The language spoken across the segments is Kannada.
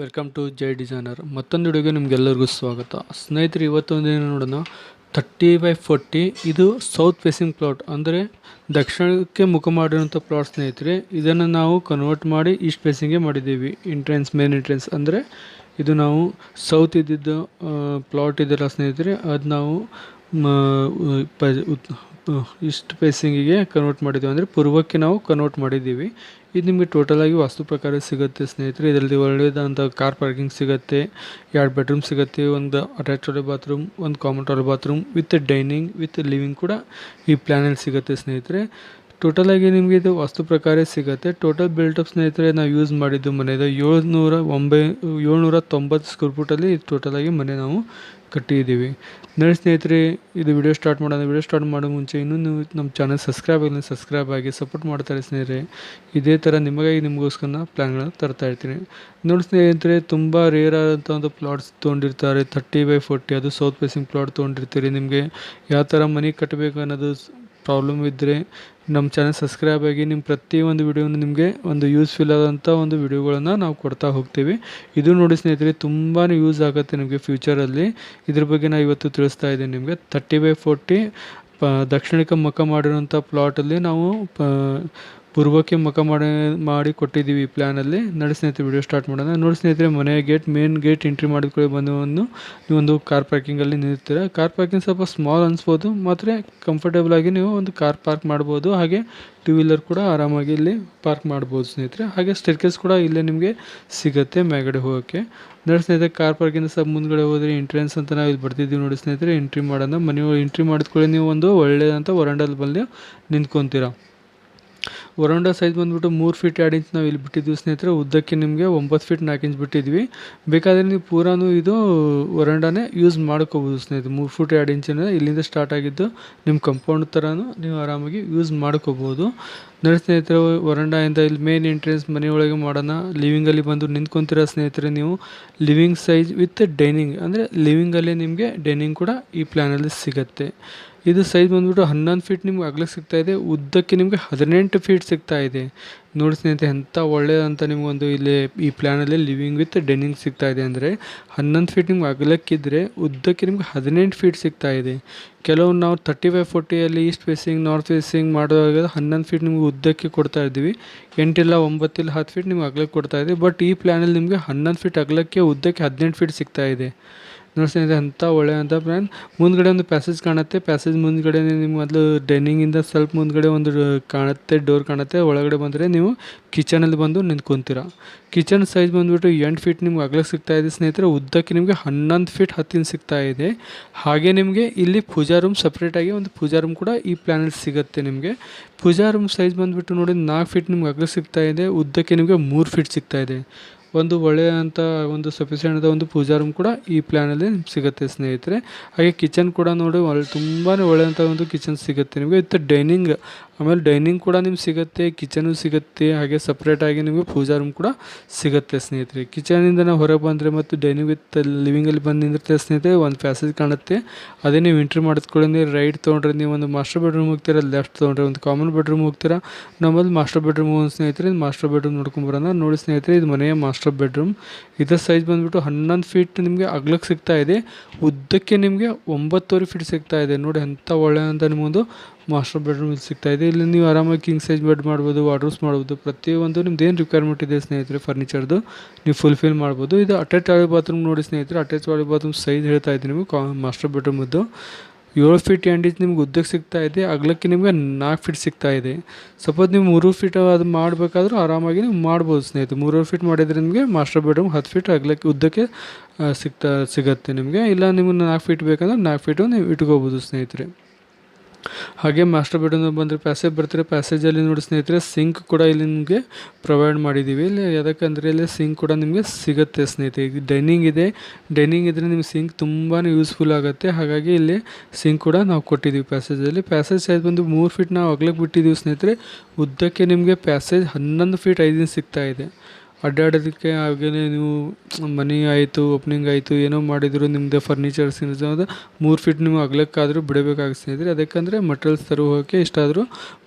ವೆಲ್ಕಮ್ ಟು ಜೈ ಡಿಸೈನರ್ ಮತ್ತೊಂದು ವಿಡಿಯೋಗೆ ನಿಮಗೆಲ್ಲರಿಗೂ ಸ್ವಾಗತ. ಸ್ನೇಹಿತರೆ, ಇವತ್ತೊಂದು ಏನು ನೋಡೋಣ. ತರ್ಟಿ ಬೈ ಫೋರ್ಟಿ ಇದು ಸೌತ್ ಫೇಸಿಂಗ್ ಪ್ಲಾಟ್ ಅಂದರೆ ದಕ್ಷಿಣಕ್ಕೆ ಮುಖ ಮಾಡಿರುವಂಥ ಪ್ಲಾಟ್ ಸ್ನೇಹಿತರೆ, ಇದನ್ನು ನಾವು ಕನ್ವರ್ಟ್ ಮಾಡಿ ಈಸ್ಟ್ ಫೇಸಿಂಗ್ಗೆ ಮಾಡಿದ್ದೀವಿ. ಎಂಟ್ರೆನ್ಸ್ ಮೇನ್ ಎಂಟ್ರೆನ್ಸ್ ಅಂದರೆ ಇದು ನಾವು ಸೌತ್ ಇದ್ದಿದ್ದು ಪ್ಲಾಟ್ ಇದೆಲ್ಲ ಸ್ನೇಹಿತರೆ, ಅದು ನಾವು ಈಸ್ಟ್ ಫೇಸಿಂಗಿಗೆ ಕನ್ವರ್ಟ್ ಮಾಡಿದ್ದೀವಿ. ಅಂದರೆ ಪೂರ್ವಕ್ಕೆ ನಾವು ಕನ್ವರ್ಟ್ ಮಾಡಿದ್ದೀವಿ. ಇದು ನಿಮಗೆ ಟೋಟಲ್ ಆಗಿ ವಾಸ್ತು ಪ್ರಕಾರ ಸಿಗುತ್ತೆ, ಸ್ನೇಹಿತರೆ. ಇದರಲ್ಲಿ ಒಳ್ಳೆಯದಂಥ ಕಾರ್ ಪಾರ್ಕಿಂಗ್ ಸಿಗುತ್ತೆ, ಎರಡು ಬೆಡ್ರೂಮ್ ಸಿಗುತ್ತೆ, ಒಂದು ಅಟ್ಯಾಚ್ ಟಾಯ್ಲೆಟ್ ಬಾತ್ರೂಮ್ ಒಂದು common bathroom with dining with living ಕೂಡ ಈ ಪ್ಲ್ಯಾನಲ್ಲಿ ಸಿಗುತ್ತೆ, ಸ್ನೇಹಿತರೆ. ಟೋಟಲ್ ಆಗಿ ನಿಮಗೆ ಇದು ವಾಸ್ತು ಪ್ರಕಾರ ಸಿಗುತ್ತೆ. ಟೋಟಲ್ ಬಿಲ್ಟಪ್ ಸ್ನೇಹಿತರೆ, ನಾವು ಯೂಸ್ ಮಾಡಿದ್ದು ಮನೆದು ಏಳ್ನೂರ ಒಂಬೈ, ಏಳ್ನೂರ ತೊಂಬತ್ತು ಸ್ಕ್ವೇರ್ ಫೀಟಲ್ಲಿ ಟೋಟಲ್ ಆಗಿ ಮನೆ ನಾವು ಕಟ್ಟಿದ್ದೀವಿ. ನನ್ನ ಸ್ನೇಹಿತರೆ, ಇದು ವಿಡಿಯೋ ಸ್ಟಾರ್ಟ್ ಮಾಡೋಣ. ವಿಡಿಯೋ ಸ್ಟಾರ್ಟ್ ಮಾಡೋ ಮುಂಚೆ ಇನ್ನೂ ನೀವು ನಮ್ಮ ಚಾನಲ್ ಸಬ್ಸ್ಕ್ರೈಬ್ ಆಗಿಲ್ಲ ಸಬ್ಸ್ಕ್ರೈಬ್ ಆಗಿ ಸಪೋರ್ಟ್ ಮಾಡ್ತಾರೆ ಸ್ನೇಹಿತರೆ. ಇದೇ ಥರ ನಿಮಗಾಗಿ ನಿಮಗೋಸ್ಕರ ಪ್ಲ್ಯಾನ್ಗಳನ್ನು ತರ್ತಾ ಇರ್ತೀನಿ. ನೋಡಿ ಸ್ನೇಹಿತರೆ, ತುಂಬ ರೇರ್ ಆದಂಥ ಒಂದು ಪ್ಲಾಟ್ಸ್ ತೊಗೊಂಡಿರ್ತಾರೆ. ತರ್ಟಿ ಬೈ ಫೋರ್ಟಿ ಅದು ಸೌತ್ ಫೇಸಿಂಗ್ ಪ್ಲಾಟ್ ತೊಗೊಂಡಿರ್ತೀರಿ ನಿಮಗೆ. ಯಾವ ಥರ ಮನೆ ಕಟ್ಟಬೇಕು ಅನ್ನೋದು ಪ್ರಾಬ್ಲಮ್ ಇದ್ದರೆ ನಮ್ಮ ಚಾನಲ್ ಸಬ್ಸ್ಕ್ರೈಬ್ ಆಗಿ ನಿಮ್ಮ ಪ್ರತಿಯೊಂದು ವಿಡಿಯೋನು ನಿಮಗೆ ಒಂದು ಯೂಸ್ಫುಲ್ ಆದಂಥ ಒಂದು ವಿಡಿಯೋಗಳನ್ನು ನಾವು ಕೊಡ್ತಾ ಹೋಗ್ತೀವಿ. ಇದು ನೋಡಿ ಸ್ನೇಹಿತರೆ ತುಂಬಾ ಯೂಸ್ ಆಗುತ್ತೆ ನಿಮಗೆ ಫ್ಯೂಚರಲ್ಲಿ ಇದ್ರ ಬಗ್ಗೆ ನಾನು ಇವತ್ತು ತಿಳಿಸ್ತಾ ಇದ್ದೀನಿ ನಿಮಗೆ. ತರ್ಟಿ ಬೈ ಫೋರ್ಟಿ ಪ ದಕ್ಷಿಣಕ್ಕೆ ಮುಖ ಮಾಡಿರುವಂಥ ಪ್ಲಾಟಲ್ಲಿ ನಾವು ಪೂರ್ವಕ್ಕೆ ಮುಖ ಮಾಡಿ ಮಾಡಿ ಕೊಟ್ಟಿದ್ದೀವಿ ಈ ಪ್ಲ್ಯಾನಲ್ಲಿ ನಡೆ ಸ್ನೇಹಿತರೆ ವಿಡಿಯೋ ಸ್ಟಾರ್ಟ್ ಮಾಡೋಣ. ನೋಡಿ ಸ್ನೇಹಿತರೆ, ಮನೆ ಗೇಟ್ ಮೇನ್ ಗೇಟ್ ಎಂಟ್ರಿ ಮಾಡಿಕೊಳ್ಳಿ ಬಂದು ಒಂದು ನೀವೊಂದು ಕಾರ್ ಪಾರ್ಕಿಂಗಲ್ಲಿ ನಿಲ್ತೀರ ಕಾರ್ ಪಾರ್ಕಿಂಗ್ ಸ್ವಲ್ಪ ಸ್ಮಾಲ್ ಅನಿಸ್ಬೋದು. ಮಾತ್ರ ಕಂಫರ್ಟೇಬಲ್ ಆಗಿ ನೀವು ಒಂದು ಕಾರ್ ಪಾರ್ಕ್ ಮಾಡ್ಬೋದು. ಹಾಗೆ ಟೂ ವೀಲರ್ ಕೂಡ ಆರಾಮಾಗಿ ಇಲ್ಲಿ ಪಾರ್ಕ್ ಮಾಡ್ಬೋದು ಸ್ನೇಹಿತರೆ. ಹಾಗೆ ಸ್ಟೆರ್ಕೇಸ್ ಕೂಡ ಇಲ್ಲೇ ನಿಮಗೆ ಸಿಗುತ್ತೆ ಮ್ಯಾಗಡೆ ಹೋಗೋಕ್ಕೆ. ನೋಡಿ ಸ್ನೇಹಿತರೆ ಕಾರ್ ಪಾರ್ಕಿಂದ ಸ್ವಲ್ಪ ಮುಂದ್ಗಡೆ ಹೋದರೆ ಎಂಟ್ರೆನ್ಸ್ ಅಂತ ನಾವು ಇಲ್ಲಿ ಬರ್ತಿದ್ದೀವಿ ನೋಡಿ ಸ್ನೇಹಿತರೆ. ಎಂಟ್ರಿ ಮಾಡೋಣ. ಮನೆ ಎಂಟ್ರಿ ಮಾಡಿದ್ಕೊಳ್ಳಿ ನೀವು ಒಂದು ಒಳ್ಳೆಯದಂತ ವರಂಡಲ್ಲಿ ಬಂದು ನಿಂತ್ಕೊತೀರಾ. ವರಂಡ ಸೈಜ್ ಬಂದುಬಿಟ್ಟು ಮೂರು ಫೀಟ್ ಎರಡು ಇಂಚ್ ನಾವು ಇಲ್ಲಿ ಬಿಟ್ಟಿದ್ವಿ ಸ್ನೇಹಿತರೆ. ಉದ್ದಕ್ಕೆ ನಿಮಗೆ ಒಂಬತ್ತು ಫೀಟ್ ನಾಲ್ಕು ಇಂಚ್ ಬಿಟ್ಟಿದ್ವಿ. ಬೇಕಾದರೆ ನೀವು ಪೂರಾನು ಇದು ವರಂಡಾನೇ ಯೂಸ್ ಮಾಡ್ಕೋಬೋದು ಸ್ನೇಹಿತರೆ. ಮೂರು ಫೀಟ್ ಎರಡು ಇಂಚಿನ ಇಲ್ಲಿಂದ ಸ್ಟಾರ್ಟ್ ಆಗಿದ್ದು ನಿಮ್ಮ ಕಂಪೌಂಡ್ ಥರನೂ ನೀವು ಆರಾಮಾಗಿ ಯೂಸ್ ಮಾಡ್ಕೋಬೋದು. ನೋಡಿ ಸ್ನೇಹಿತರೆ ವರಂಡಾಯಿಂದ ಇಲ್ಲಿ ಮೇನ್ ಎಂಟ್ರೆನ್ಸ್ ಮನೆಯೊಳಗೆ ಮಾಡೋಣ ಲಿವಿಂಗಲ್ಲಿ ಬಂದು ನಿಂತ್ಕೊತೀರ ಸ್ನೇಹಿತರೆ ನೀವು? ಲಿವಿಂಗ್ ಸೈಜ್ ವಿತ್ ಡೈನಿಂಗ್ ಅಂದರೆ ಲಿವಿಂಗಲ್ಲೇ ನಿಮಗೆ ಡೈನಿಂಗ್ ಕೂಡ ಈ ಪ್ಲ್ಯಾನಲ್ಲಿ ಸಿಗುತ್ತೆ. ಇದು ಸೈಜ್ ಬಂದ್ಬಿಟ್ಟು ಹನ್ನೊಂದು ಫೀಟ್ ನಿಮ್ಗೆ ಅಗಲಕ್ಕೆ ಸಿಗ್ತಾ ಇದೆ. ಉದ್ದಕ್ಕೆ ನಿಮಗೆ ಹದಿನೆಂಟು ಫೀಟ್ ಸಿಗ್ತಾ ಇದೆ. ನೋಡಿ ಸ್ನೇಹಿತರೆ ಎಂಥ ಒಳ್ಳೆಯದಂತ ನಿಮಗೊಂದು ಇಲ್ಲಿ ಈ ಪ್ಲ್ಯಾನಲ್ಲಿ ಲಿವಿಂಗ್ ವಿತ್ ಡೈನಿಂಗ್ ಸಿಗ್ತಾ ಇದೆ ಅಂದರೆ, ಹನ್ನೊಂದು ಫೀಟ್ ನಿಮ್ಗೆ ಅಗಲಕ್ಕಿದ್ರೆ ಉದ್ದಕ್ಕೆ ನಿಮ್ಗೆ ಹದಿನೆಂಟು ಫೀಟ್ ಸಿಗ್ತಾ ಇದೆ. ಕೆಲವು ನಾವು ತರ್ಟಿ ಫೈವ್ ಫೋರ್ಟಿಯಲ್ಲಿ ಈಸ್ಟ್ ಫೇಸಿಂಗ್ ನಾರ್ತ್ ಫೇಸಿಂಗ್ ಮಾಡುವಾಗ ಹನ್ನೊಂದು ಫೀಟ್ ನಿಮ್ಗೆ ಉದ್ದಕ್ಕೆ ಕೊಡ್ತಾ ಇದ್ದೀವಿ. ಎಂಟಿಲ್ಲ, ಒಂಬತ್ತಿಲ್ಲ, ಹತ್ತು ಫೀಟ್ ನಿಮ್ಗೆ ಅಗಲಕ್ಕೆ ಕೊಡ್ತಾ ಇದೆ. ಬಟ್ ಈ ಪ್ಲ್ಯಾನಲ್ಲಿ ನಿಮಗೆ ಹನ್ನೊಂದು ಫೀಟ್ ಅಗಲಕ್ಕೆ, ಉದ್ದಕ್ಕೆ ಹದಿನೆಂಟು ಫೀಟ್ ಸಿಗ್ತಾ ಇದೆ. ನೋಡಿ ಸ್ನೇಹಿತರೆ ಅಂಥ ಒಳ್ಳೆಯಂಥ ಪ್ಲ್ಯಾನ್ ಮುಂದ್ಗಡೆ ಒಂದು ಪ್ಯಾಸೇಜ್ ಕಾಣುತ್ತೆ. ಪ್ಯಾಸೇಜ್ ಮುಂದ್ಗಡೆ ನಿಮ್ಗೆ ಮೊದಲು ಡೈನಿಂಗಿಂದ ಸ್ವಲ್ಪ ಮುಂದ್ಗಡೆ ಒಂದು ಕಾಣುತ್ತೆ ಡೋರ್ ಕಾಣುತ್ತೆ. ಒಳಗಡೆ ಬಂದರೆ ನೀವು ಕಿಚನಲ್ಲಿ ಬಂದು ನಿಂತ್ಕೊಂತೀರ. ಕಿಚನ್ ಸೈಜ್ ಬಂದುಬಿಟ್ಟು ಎಂಟು ಫೀಟ್ ನಿಮ್ಗೆ ಅಗಲಕ್ಕೆ ಸಿಗ್ತಾ ಇದೆ ಸ್ನೇಹಿತರೆ. ಉದ್ದಕ್ಕೆ ನಿಮಗೆ ಹನ್ನೊಂದು ಫೀಟ್ ಹತ್ತಿನ ಸಿಗ್ತಾ ಇದೆ. ಹಾಗೆ ನಿಮಗೆ ಇಲ್ಲಿ ಪೂಜಾ ರೂಮ್ ಸಪ್ರೇಟಾಗಿ ಒಂದು ಪೂಜಾ ರೂಮ್ ಕೂಡ ಈ ಪ್ಲ್ಯಾನಲ್ಲಿ ಸಿಗುತ್ತೆ ನಿಮಗೆ. ಪೂಜಾ ರೂಮ್ ಸೈಜ್ ಬಂದುಬಿಟ್ಟು ನೋಡಿ ನಾಲ್ಕು ಫೀಟ್ ನಿಮ್ಗೆ ಅಗಲ ಸಿಗ್ತಾ ಇದೆ. ಉದ್ದಕ್ಕೆ ನಿಮಗೆ ಮೂರು ಫೀಟ್ ಸಿಗ್ತಾ ಇದೆ. ಒಂದು ಒಳ್ಳೆಯಂಥ ಒಂದು ಸಫಿಷಿಯೆಂಟ್ ಒಂದು ಪೂಜಾ ರೂಮ್ ಕೂಡ ಈ ಪ್ಲ್ಯಾನಲ್ಲಿ ನಿಮ್ಗೆ ಸಿಗುತ್ತೆ, ಸ್ನೇಹಿತರೆ. ಹಾಗೆ ಕಿಚನ್ ಕೂಡ ನೋಡಿ ಒಳ್ಳೆ ತುಂಬಾ ಒಳ್ಳೆಯಂಥ ಒಂದು ಕಿಚನ್ ಸಿಗುತ್ತೆ ನಿಮಗೆ. ವಿತ್ ಡೈನಿಂಗ್ ಆಮೇಲೆ ಡೈನಿಂಗ್ ಕೂಡ ನಿಮ್ಗೆ ಸಿಗುತ್ತೆ ಕಿಚನು ಸಿಗುತ್ತೆ, ಹಾಗೆ ಸಪ್ರೇಟಾಗಿ ನಿಮಗೆ ಪೂಜಾ ರೂಮ್ ಕೂಡ ಸಿಗುತ್ತೆ ಸ್ನೇಹಿತರೆ. ಕಿಚನಿಂದ ನಾವು ಹೊರಗೆ ಬಂದರೆ ಮತ್ತು ಡೈನಿಂಗ್ ವಿತ್ ಲಿವಿಂಗಲ್ಲಿ ಬಂದು ನಿಂದಿರ್ತೇವೆ ಸ್ನೇಹಿತರೆ, ಒಂದು ಪ್ಯಾಸೇಜ್ ಕಾಣುತ್ತೆ. ಅದೇ ನೀವು ಎಂಟ್ರಿ ಮಾಡಿಸ್ಕೊಳ್ಳಿ ರೈಟ್ ತೊಗೊಂಡ್ರೆ ನೀವು ಒಂದು ಮಾಸ್ಟರ್ ಬೆಡ್ರೂಮ್ ಹೋಗ್ತೀರಾ ಲೆಫ್ಟ್ ತೊಗೊಂಡ್ರೆ ಒಂದು ಕಾಮನ್ ಬೆಡ್ರೂಮ್ ಹೋಗ್ತೀರಾ. ನಮ್ಮಲ್ಲಿ ಮಾಸ್ಟರ್ ಬೆಡ್ರೂಮ್ ಒಂದು ಸ್ನೇಹಿತರೆ ಮಾಸ್ಟರ್ ಬೆಡ್ರೂಮ್ ನೋಡ್ಕೊಂಬರೋಣ ನೋಡಿ ಸ್ನೇಹಿತರೆ, ಇದು ಮನೆಯ ಮಾಸ್ಟರ್ ಬೆಡ್ರೂಮ್ ಇದರ ಸೈಜ್ ಬಂದುಬಿಟ್ಟು ಹನ್ನೊಂದು ಫೀಟ್ ನಿಮಗೆ ಅಗ್ಲಕ್ಕೆ ಸಿಗ್ತಾ ಇದೆ. ಉದ್ದಕ್ಕೆ ನಿಮಗೆ ಒಂಬತ್ತುವರೆ ಫೀಟ್ ಸಿಗ್ತಾ ಇದೆ. ನೋಡಿ ಎಂಥ ಒಳ್ಳೆಯ ಅಂತ ನಿಮ್ಮೊಂದು ಮಾಸ್ಟರ್ ಬೆಡ್ರೂಮ್ ಸಿಗ್ತಾ ಇದೆ. ಇಲ್ಲಿ ನೀವು ಆರಾಮಾಗಿ ಕಿಂಗ್ ಸೈಜ್ ಬೆಡ್ ಮಾಡ್ಬೋದು ವಾಡ್ರೂಸ್ ಮಾಡ್ಬೋದು. ಪ್ರತಿಯೊಂದು ನಿಮ್ದು ಏನು ರಿಕ್ವೈರ್ಮೆಂಟ್ ಇದೆ ಸ್ನೇಹಿತರೆ ಫರ್ನಿಚರ್ದು ನೀವು ಫುಲ್ಫಿಲ್ ಮಾಡ್ಬೋದು. ಇದು ಅಟ್ಯಾಚ್ ಆಗಿ ಬಾತ್ರೂಮ್ ನೋಡಿ ಸ್ನೇಹಿತರೆ ಅಟ್ಯಾಚ್ ಆಗಿ ಬಾತ್ರೂಮ್ ಸೈಜ್ ಹೇಳ್ತಾ ಇದ್ದೀನಿ ನಿಮಗೆ, ಕಾ ಮಾಸ್ಟರ್ ಬೆಡ್ರೂಮದ್ದು ಏಳು ಫೀಟ್ ಎಂಡಿಜ್ ನಿಮ್ಗೆ ಉದ್ದಕ್ಕೆ ಸಿಗ್ತಾ ಇದೆ, ಅಗಲಕ್ಕೆ ನಿಮಗೆ ನಾಲ್ಕು ಫೀಟ್ ಸಿಗ್ತಾ ಇದೆ. ಸಪೋಸ್ ನೀವು ಮೂರು ಫೀಟ್ ಅದು ಮಾಡಬೇಕಾದ್ರೂ ಆರಾಮಾಗಿ ನೀವು ಮಾಡ್ಬೋದು ಸ್ನೇಹಿತರೆ. ಮೂರು ಫೀಟ್ ಮಾಡಿದರೆ ನಿಮಗೆ ಮಾಸ್ಟರ್ ಬೆಡ್ರೂಮ್ ಹತ್ತು ಫೀಟ್ ಅಗಲಕ್ಕೆ, ಉದ್ದಕ್ಕೆ ಸಿಗ್ತಾ, ಸಿಗುತ್ತೆ ನಿಮಗೆ. ಇಲ್ಲ ನಿಮ್ಗೆ ನಾಲ್ಕು ಫೀಟ್ ಬೇಕಂದ್ರೆ ನಾಲ್ಕು ಫೀಟು ನೀವು ಇಟ್ಕೋಬೋದು ಸ್ನೇಹಿತರೆ. ಹಾಗೆ ಮಾಸ್ಟರ್ ಬೆಡ್ರೂಮ್ ಬಂದರೆ ಪ್ಯಾಸೇಜ್ ಬರ್ತಾರೆ? ಪ್ಯಾಸೇಜಲ್ಲಿ ನೋಡಿ ಸ್ನೇಹಿತರೆ ಸಿಂಕ್ ಕೂಡ ಇಲ್ಲಿ ನಿಮಗೆ ಪ್ರೊವೈಡ್ ಮಾಡಿದ್ದೀವಿ ಇಲ್ಲಿ ಯಾಕಂದರೆ ಇಲ್ಲಿ ಸಿಂಕ್ ಕೂಡ ನಿಮಗೆ ಸಿಗುತ್ತೆ ಸ್ನೇಹಿತರೆ. ಈಗ ಡೈನಿಂಗ್ ಇದೆ. ಡೈನಿಂಗ್ ಇದ್ದರೆ ನಿಮ್ಗೆ ಸಿಂಕ್ ತುಂಬಾ ಯೂಸ್ಫುಲ್ ಆಗುತ್ತೆ. ಹಾಗಾಗಿ ಇಲ್ಲಿ ಸಿಂಕ್ ಕೂಡ ನಾವು ಕೊಟ್ಟಿದ್ದೀವಿ ಪ್ಯಾಸೇಜಲ್ಲಿ ಪ್ಯಾಸೇಜ್ ಸೈಜ್ ಬಂದು ಮೂರು ಫೀಟ್ ನಾವು ಅಗ್ಲಕ್ಕೆ ಬಿಟ್ಟಿದ್ದೀವಿ ಸ್ನೇಹಿತರೆ. ಉದ್ದಕ್ಕೆ ನಿಮಗೆ ಪ್ಯಾಸೇಜ್ ಹನ್ನೊಂದು ಫೀಟ್ ಐದು ಇಂಚ್ ಸಿಗ್ತಾ ಇದೆ. ಅಡ್ಡಾಡೋದಕ್ಕೆ ಹಾಗೆಯೇ ನೀವು ಮನೆ ಆಯಿತು ಓಪನಿಂಗ್ ಆಯಿತು, ಏನೋ ಮಾಡಿದ್ರು ನಿಮ್ಮದೇ ಫರ್ನಿಚರ್ಸ್ ಅದು ಮೂರು ಫೀಟ್ ನೀವು ಅಗಲಕ್ಕಾದರೂ ಬಿಡಬೇಕಾಗುತ್ತೆ ಸ್ನೇಹಿತರೆ. ಅದಕ್ಕಂದರೆ ಮಟೀರಿಯಲ್ಸ್ ಹೋಗೋಕ್ಕೆ ಇಷ್ಟಾದರೂ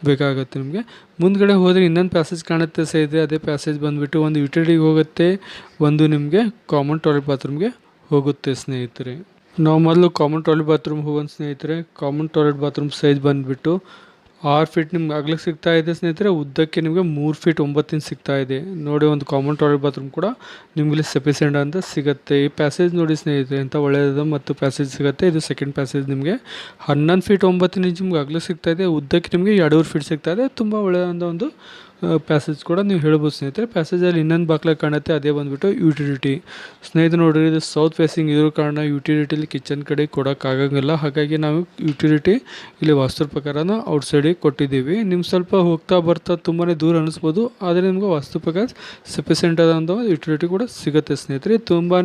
ಬೇಕಾಗುತ್ತೆ ನಿಮಗೆ. ಮುಂದ್ಗಡೆ ಹೋದರೆ ಇನ್ನೊಂದು ಪ್ಯಾಸೇಜ್ ಕಾಣುತ್ತೆ ಸ್ನೇಹಿತರೆ. ಅದೇ ಪ್ಯಾಸೇಜ್ ಬಂದುಬಿಟ್ಟು ಒಂದು ಯುಟಿಲಿಟಿಗೆ ಹೋಗುತ್ತೆ. ಒಂದು ನಿಮಗೆ ಕಾಮನ್ ಟಾಯ್ಲೆಟ್ ಬಾತ್ರೂಮ್ಗೆ ಹೋಗುತ್ತೆ ಸ್ನೇಹಿತರೆ. ನಾವು ಮೊದಲು ಕಾಮನ್ ಟಾಯ್ಲೆಟ್ ಬಾತ್ರೂಮ್ ಹೋಗೋಣ ಸ್ನೇಹಿತರೆ. ಕಾಮನ್ ಟಾಯ್ಲೆಟ್ ಬಾತ್ರೂಮ್ ಸೈಜ್ ಬಂದುಬಿಟ್ಟು ಆರು ಫೀಟ್ ನಿಮ್ಗೆ ಅಗ್ಲಕ್ಕೆ ಸಿಗ್ತಾ ಇದೆ ಸ್ನೇಹಿತರೆ, ಉದ್ದಕ್ಕೆ ನಿಮಗೆ ಮೂರು ಫೀಟ್ ಒಂಬತ್ತು ಇಂಚ್ ಸಿಗ್ತಾ ಇದೆ. ನೋಡಿ, ಒಂದು ಕಾಮನ್ ಟಾಯ್ಲೆಟ್ ಬಾತ್ರೂಮ್ ಕೂಡ ನಿಮಗೆ ಸಫಿಸೆಂಟ್ ಅಂತ ಸಿಗುತ್ತೆ. ಈ ಪ್ಯಾಸೇಜ್ ನೋಡಿ ಸ್ನೇಹಿತರೆ ಎಂಥ ಒಳ್ಳೆಯದು ಮತ್ತು ಪ್ಯಾಸೇಜ್ ಸಿಗುತ್ತೆ. ಇದು ಸೆಕೆಂಡ್ ಪ್ಯಾಸೇಜ್ ನಿಮಗೆ. ಹನ್ನೊಂದು ಫೀಟ್ ಒಂಬತ್ತಿನ ಇಂಚ್ ನಿಮ್ಗೆ ಅಗ್ಲಕ್ಕೆ ಸಿಗ್ತಾ ಇದೆ. ಉದ್ದಕ್ಕೆ ನಿಮಗೆ ಎರಡೂವರೆ ಫೀಟ್ ಸಿಗ್ತಾ ಇದೆ. ತುಂಬ ಒಳ್ಳೆಯ ಒಂದು ಪ್ಯಾಸೇಜ್ ಕೂಡ ನೀವು ಹೇಳ್ಬೋದು, ಸ್ನೇಹಿತರೆ. ಪ್ಯಾಸೇಜಲ್ಲಿ ಇನ್ನೊಂದು ಬಾಕ್ಲೆ ಕಾಣುತ್ತೆ, ಅದೇ ಬಂದುಬಿಟ್ಟು ಯುಟಿಲಿಟಿ ಸ್ನೇಹಿತರೆ, ನೋಡಿರಿ, ಇದು ಸೌತ್ ಫೇಸಿಂಗ್ ಇರೋ ಕಾರಣ ಯುಟಿಲಿಟಿಲಿ ಕಿಚನ್ ಕಡೆ ಕೊಡೋಕ್ಕಾಗಂಗಿಲ್ಲ ಹಾಗಾಗಿ ನಾವು ಯುಟಿಲಿಟಿ ಇಲ್ಲಿ ವಾಸ್ತು ಪ್ರಕಾರನ ಔಟ್ಸೈಡಿಗೆ ಕೊಟ್ಟಿದ್ದೀವಿ. ನಿಮ್ಗೆ ಸ್ವಲ್ಪ ಹೋಗ್ತಾ ಬರ್ತಾ ತುಂಬಾ ದೂರ ಅನಿಸ್ಬೋದು, ಆದರೆ ನಿಮ್ಗೆ ವಾಸ್ತು ಪ್ರಕಾರ ಸಫಿಸೆಂಟ್ ಆದಂಥ ಯುಟಿಲಿಟಿ ಕೂಡ ಸಿಗುತ್ತೆ, ಸ್ನೇಹಿತರೆ. ತುಂಬಾ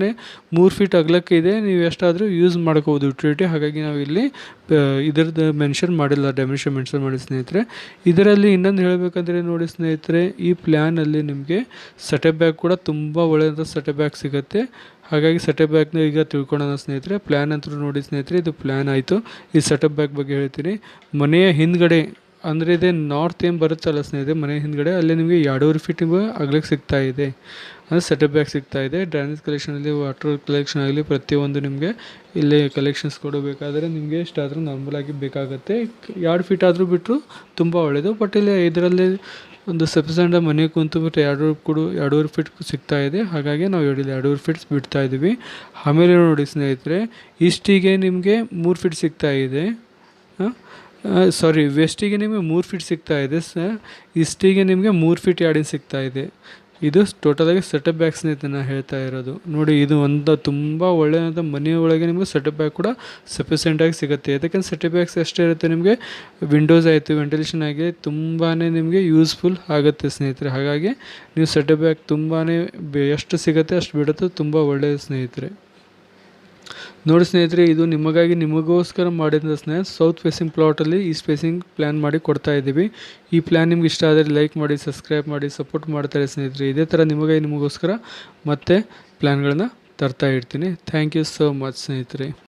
ಮೂರು ಫೀಟ್ ಅಗಲಕ್ಕೆ ಇದೆ, ನೀವು ಎಷ್ಟಾದರೂ ಯೂಸ್ ಮಾಡ್ಕೋಬೋದು ಯುಟಿಲಿಟಿ ಹಾಗಾಗಿ ನಾವು ಇಲ್ಲಿ ಇದರದ್ದು ಮೆನ್ಷನ್ ಮಾಡಿಲ್ಲ ಡೆಮಿಷನ್ ಮೆನ್ಷನ್ ಮಾಡಿ, ಸ್ನೇಹಿತರೆ. ಇದರಲ್ಲಿ ಇನ್ನೊಂದು ಹೇಳಬೇಕಂದ್ರೆ ನೋಡಿ, ಸ್ನೇಹಿತರೆ ಈ ಪ್ಲ್ಯಾನಲ್ಲಿ ನಿಮಗೆ ಸೆಟಪ್ ಬ್ಯಾಗ್ ಕೂಡ ತುಂಬ ಒಳ್ಳೆಯದ ಸೆಟಪ್ ಬ್ಯಾಗ್ ಸಿಗುತ್ತೆ. ಹಾಗಾಗಿ ಸೆಟಪ್ ಬ್ಯಾಗ್ನ ಈಗ ತಿಳ್ಕೊಳ್ಳೋಣ ಸ್ನೇಹಿತರೆ. ಪ್ಲ್ಯಾನ್ ಅಂತೂ ನೋಡಿ ಸ್ನೇಹಿತರೆ, ಇದು ಪ್ಲ್ಯಾನ್ ಆಯಿತು. ಈ ಸೆಟಪ್ ಬ್ಯಾಗ್ ಬಗ್ಗೆ ಹೇಳ್ತೀನಿ. ಮನೆಯ ಹಿಂದ್ಗಡೆ ಅಂದರೆ ಇದೆ ನಾರ್ತ್ ಏನು ಬರುತ್ತಲ್ಲ ಸ್ನೇಹಿತರೆ, ಮನೆ ಹಿಂದ್ಗಡೆ, ಅಲ್ಲಿ ನಿಮಗೆ ಎರಡೂವರೆ ಫೀಟಿಂಗ್ ಆಗಲೇ ಸಿಗ್ತಾ ಇದೆ. ಅಂದರೆ ಸೆಟಪ್ ಬ್ಯಾಗ್ ಸಿಗ್ತಾ ಇದೆ? ಡ್ಯಾನೇಜ್ ಕಲೆಕ್ಷನಲ್ಲಿ ವಾಟರ್ ಕಲೆಕ್ಷನ್ ಆಗಲಿ ಪ್ರತಿಯೊಂದು ನಿಮಗೆ ಇಲ್ಲಿ ಕಲೆಕ್ಷನ್ಸ್ ಕೊಡಬೇಕಾದ್ರೆ ನಿಮಗೆ ಇಷ್ಟಾದರೂ ನಾರ್ಮಲಾಗಿ ಬೇಕಾಗುತ್ತೆ. ಎರಡು ಫೀಟ್ ಆದರೂ ಬಿಟ್ಟರು ತುಂಬ ಒಳ್ಳೆಯದು ಬಟ್ ಇಲ್ಲಿ ಇದರಲ್ಲಿ ಒಂದು ಸಫಿಸೆಂಟ್ ಮನೆ ಕುಂತು ಬಿಟ್ಟು ಎರಡು ಕೂಡ ಎರಡೂವರೆ ಫೀಟ್ ಸಿಗ್ತಾ ಇದೆ. ಹಾಗಾಗಿ ನಾವು ಹೇಳಿಲ್ಲ ಎರಡೂವರೆ ಫೀಟ್ಸ್ ಬಿಡ್ತಾ ಇದ್ದೀವಿ ಆಮೇಲೆ ನೋಡಿ ಸ್ನೇಹಿತರೆ ಇಷ್ಟಿಗೆ ನಿಮಗೆ ಮೂರು ಫೀಟ್ ಸಿಗ್ತಾ ಇದೆ. ಸಾರಿ ವೆಸ್ಟಿಗೆ ನಿಮಗೆ ಮೂರು ಫೀಟ್ ಸಿಗ್ತಾ ಇದೆ ಸ ಇಸ್ಟಿಗೆ ನಿಮಗೆ ಮೂರು ಫೀಟ್ ಎರಡು ಸಿಗ್ತಾ ಇದೆ. ಇದು ಟೋಟಲಾಗಿ ಸೆಟಪ್ ಬ್ಯಾಗ್ಸ್ ನಾನು ಹೇಳ್ತಾ ಇರೋದು. ನೋಡಿ, ಇದು ಒಂದು ತುಂಬ ಒಳ್ಳೆಯದ ಮನೆಯ ಒಳಗೆ ನಿಮಗೆ ಸೆಟಪ್ ಬ್ಯಾಗ್ ಕೂಡ ಸಫಿಸಿಯೆಂಟಾಗಿ ಸಿಗುತ್ತೆ. ಯಾಕಂದರೆ ಸೆಟಪ್ ಬ್ಯಾಗ್ಸ್ ಎಷ್ಟೇ ಇರುತ್ತೆ ನಿಮಗೆ? ವಿಂಡೋಸ್ ಆಯಿತು ವೆಂಟಿಲೇಷನ್ ಆಗಿ ತುಂಬಾ ನಿಮಗೆ ಯೂಸ್ಫುಲ್ ಆಗುತ್ತೆ ಸ್ನೇಹಿತರೆ. ಹಾಗಾಗಿ ನೀವು ಸೆಟಪ್ ಬ್ಯಾಗ್ ತುಂಬಾ ಎಷ್ಟು ಸಿಗುತ್ತೆ, ಅಷ್ಟು ಬಿಡುತ್ತೆ, ತುಂಬ ಒಳ್ಳೆಯ ಸ್ನೇಹಿತರೆ. ನೋಡಿ ಸ್ನೇಹಿತರೆ, ಇದು ನಿಮಗಾಗಿ ನಿಮಗೋಸ್ಕರ ಮಾಡಿದ ಸ್ನೇಹ. ಸೌತ್ ಫೇಸಿಂಗ್ ಪ್ಲಾಟಲ್ಲಿ ಈ ಸ್ಪೇಸಿಂಗ್ ಪ್ಲ್ಯಾನ್ ಮಾಡಿ ಕೊಡ್ತಾ ಇದ್ದೀವಿ. ಈ ಪ್ಲ್ಯಾನ್ ನಿಮ್ಗೆ ಇಷ್ಟ ಆದರೆ ಲೈಕ್ ಮಾಡಿ ಸಬ್ಸ್ಕ್ರೈಬ್ ಮಾಡಿ ಸಪೋರ್ಟ್ ಮಾಡ್ತಾರೆ ಸ್ನೇಹಿತರೆ. ಇದೇ ಥರ ನಿಮಗಾಗಿ ನಿಮಗೋಸ್ಕರ ಮತ್ತೆ ಪ್ಲ್ಯಾನ್ಗಳನ್ನ ತರ್ತಾ ಇರ್ತೀನಿ. ಥ್ಯಾಂಕ್ ಯು ಸೋ ಮಚ್ ಸ್ನೇಹಿತರೆ.